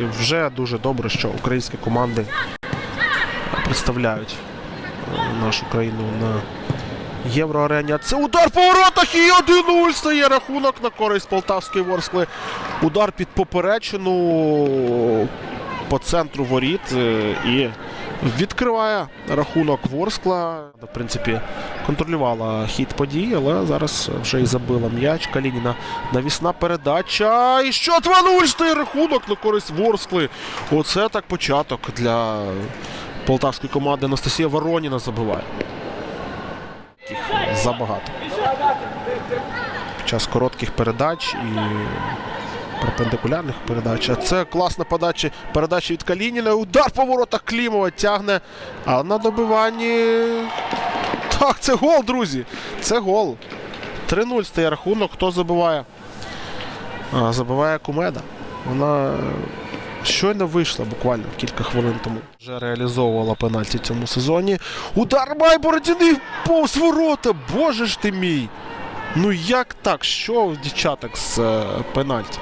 І вже дуже добре, що українські команди представляють е, нашу країну на євроарені. Це удар по воротах і 1-0 стає рахунок на користь Полтавської Ворскли. Удар під поперечину по центру воріт е, і відкриває рахунок Ворскла. В принципі, контролювала хід подій, але зараз вже і забила м'яч. Калініна навісна передача. І що 2-0 рахунок на користь Ворскли. Оце так початок для полтавської команди. Анастасія Вороніна забиває. Забагато. Під час коротких передач і перпендикулярних передач. А це класна подача, передача від Калініна. Удар по воротах Клімова тягне. А на добиванні. Так, це гол, друзі. Це гол. 3-0 стає рахунок. Хто забиває? А, забиває Кумеда. Вона щойно вийшла буквально кілька хвилин тому. Вже реалізовувала пенальті цьому сезоні. Удар Майбородіни повз ворота. Боже ж ти мій. Ну як так? Що дівчаток з е, пенальті?